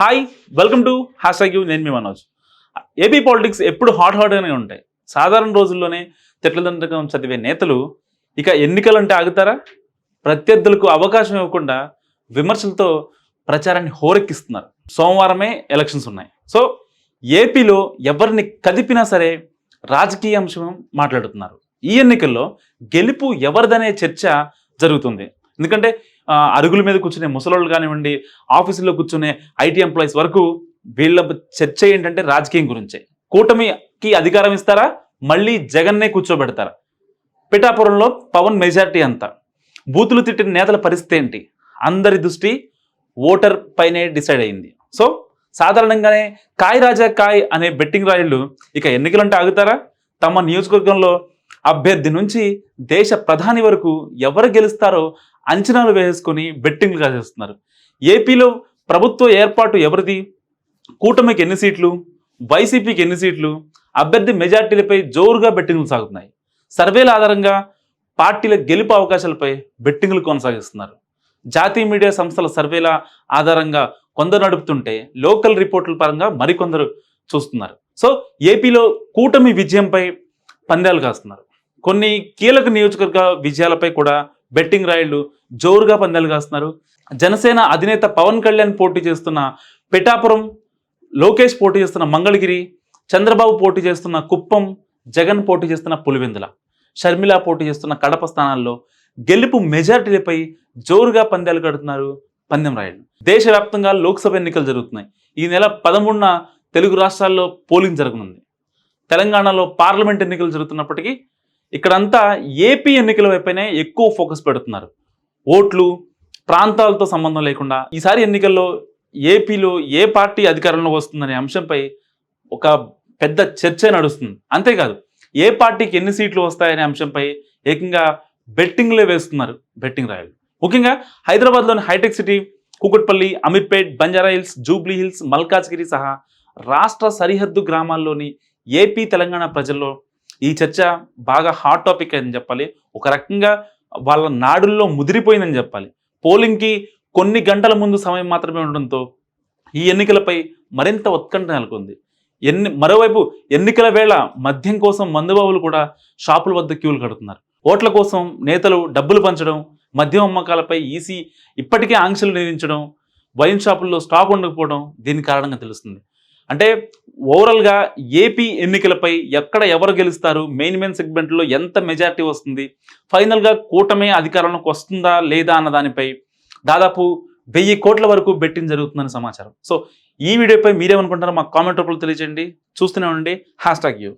Hi welcome to hashtag U నేను మీ Manoj. AP politics ఎప్పుడు హాట్ హాట్గానే ఉంటాయి. సాధారణ రోజుల్లోనే తిట్లదండకం చదివే నేతలు ఇక ఎన్నికలంటే ఆగుతారా? ప్రత్యర్థులకు అవకాశం ఇవ్వకుండా విమర్శలతో ప్రచారాన్ని హోరెక్కిస్తున్నారు. సోమవారమే ఎలక్షన్స్ ఉన్నాయి. సో ఏపీలో ఎవరిని కదిపినా సరే రాజకీయ అంశం మాట్లాడుతున్నారు. ఈ ఎన్నికల్లో గెలుపు ఎవరిదనే చర్చ జరుగుతుంది. ఎందుకంటే అరుగుల మీద కూర్చునే ముసలోళ్ళు కానివ్వండి ఆఫీసులో కూర్చునే ఐటీ ఎంప్లాయీస్ వరకు వీళ్ళ చర్చ ఏంటంటే రాజకీయం గురించే. కూటమికి అధికారం ఇస్తారా? మళ్ళీ జగన్నే కూర్చోబెడతారా? పిఠాపురంలో పవన్ మెజార్టీ అంతా. బూతులు తిట్టిన నేతల పరిస్థితి ఏంటి? అందరి దృష్టి ఓటర్ పైనే డిసైడ్ అయింది. సో సాధారణంగానే కాయ్ రాజా కాయ్ అనే బెట్టింగ్ రాయుళ్ళు ఇక ఎన్నికలంటే ఆగుతారా? తమ నియోజకవర్గంలో అభ్యర్థి నుంచి దేశ ప్రధాని వరకు ఎవరు గెలుస్తారో అంచనాలు వేసుకొని బెట్టింగ్లు కాసేస్తున్నారు ఏపీలో ప్రభుత్వ ఏర్పాటు ఎవరిది? కూటమికి ఎన్ని సీట్లు? వైసీపీకి ఎన్ని సీట్లు? అభ్యర్థి మెజార్టీలపై జోరుగా బెట్టింగ్లు సాగుతున్నాయి. సర్వేల ఆధారంగా పార్టీల గెలుపు అవకాశాలపై బెట్టింగ్లు కొనసాగిస్తున్నారు. జాతీయ మీడియా సంస్థల సర్వేల ఆధారంగా కొందరు నడుపుతుంటే లోకల్ రిపోర్టుల పరంగా మరికొందరు చూస్తున్నారు. సో ఏపీలో కూటమి విజయంపై పందాలు కాస్తున్నారు. కొన్ని కీలక నియోజకవర్గ విజయాలపై కూడా బెట్టింగ్ రాయిళ్ళు జోరుగా పందాలు కాస్తున్నారు. జనసేన అధినేత పవన్ కళ్యాణ్ పోటీ చేస్తున్న పిఠాపురం లోకేష్ పోటీ చేస్తున్న మంగళగిరి చంద్రబాబు పోటీ చేస్తున్న కుప్పం జగన్ పోటీ చేస్తున్న పులివెందుల షర్మిల పోటీ చేస్తున్న కడప స్థానాల్లో గెలుపు మెజార్టీలపై జోరుగా పందాలు కడుతున్నారు పందెం రాయలు దేశవ్యాప్తంగా లోక్సభ ఎన్నికలు జరుగుతున్నాయి. ఈ నెల పదమూడున తెలుగు రాష్ట్రాల్లో పోలింగ్ జరగనుంది. తెలంగాణలో పార్లమెంట్ ఎన్నికలు జరుగుతున్నప్పటికీ ఇక్కడంతా ఏపీ ఎన్నికల వైపునే ఎక్కువ ఫోకస్ పెడుతున్నారు. ఓట్లు ప్రాంతాలతో సంబంధం లేకుండా. ఈసారి ఎన్నికల్లో ఏపీలో ఏ పార్టీ అధికారంలో వస్తుందనే అంశంపై ఒక పెద్ద చర్చ నడుస్తుంది. అంతేకాదు ఏ పార్టీకి ఎన్ని సీట్లు వస్తాయనే అంశంపై ఏకంగా బెట్టింగ్లే వేస్తున్నారు బెట్టింగ్ రాయలు. ముఖ్యంగా హైదరాబాద్లోని hitech city Kukatpally Ameerpet Banjara hills jubilee hills Malkajgiri సహా రాష్ట్ర సరిహద్దు గ్రామాల్లోని ఏపీ తెలంగాణ ప్రజల్లో ఈ చర్చ బాగా హాట్ టాపిక్ అని చెప్పాలి. ఒక రకంగా వాళ్ళ నాడుల్లో ముదిరిపోయిందని చెప్పాలి. పోలింగ్కి కొన్ని గంటల ముందు సమయం మాత్రమే ఉండడంతో ఈ ఎన్నికలపై మరింత ఉత్కంఠ నెలకొంది. ఎన్ని మరోవైపు ఎన్నికల వేళ మద్యం కోసం మందుబాబులు కూడా షాపుల వద్ద క్యూలు కడుతున్నారు. ఓట్ల కోసం నేతలు డబ్బులు పంచడం మద్యం అమ్మకాలపై ఈసీ ఇప్పటికే ఆంక్షలు విధించడం వైన్ షాపుల్లో స్టాక్ ఉండకపోవడం దీని కారణంగా తెలుస్తుంది. అంటే ఓవరాల్గా ఏపీ ఎన్నికలపై ఎక్కడ ఎవరు గెలుస్తారు? మెయిన్ మెయిన్ సెగ్మెంట్లో ఎంత మెజారిటీ వస్తుంది? ఫైనల్గా కూటమి అధికారంలోకి వస్తుందా లేదా అన్న దానిపై దాదాపు వెయ్యి కోట్ల వరకు బెట్టింగ్ జరుగుతుందని సమాచారం. సో ఈ వీడియోపై మీరేమనుకుంటారో మాకు కామెంట్ రూపంలో తెలియజేయండి చూస్తూనే ఉండండి. Hash tag you